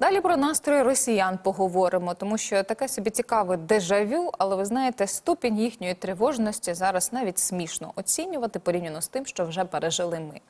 Далі про настрої росіян поговоримо, тому що таке собі цікаве дежавю, але ви знаєте, ступінь їхньої тривожності зараз навіть смішно оцінювати порівняно з тим, що вже пережили ми.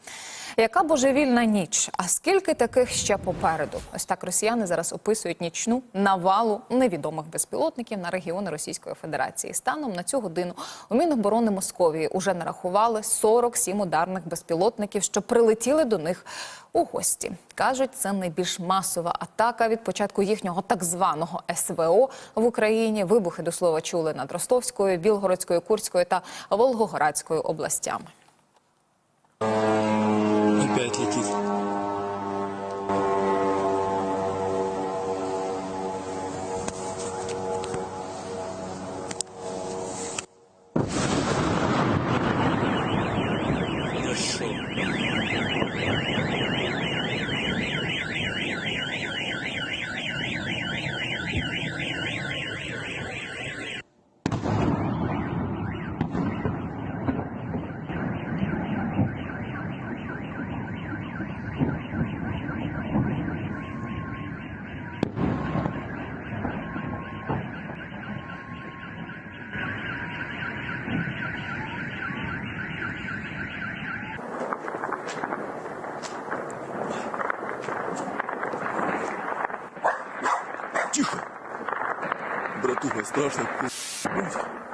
Яка божевільна ніч? А скільки таких ще попереду? Ось так росіяни зараз описують нічну навалу невідомих безпілотників на регіони Російської Федерації. Станом на цю годину у Міноборони Московії уже нарахували 47 ударних безпілотників, що прилетіли до них у гості. Кажуть, це найбільш масова атака від початку їхнього так званого СВО в Україні. Вибухи до слова чули над Ростовською, Білгородською, Курською та Волгоградською областями. Опять летит. Хорошо. Братуха, страшно.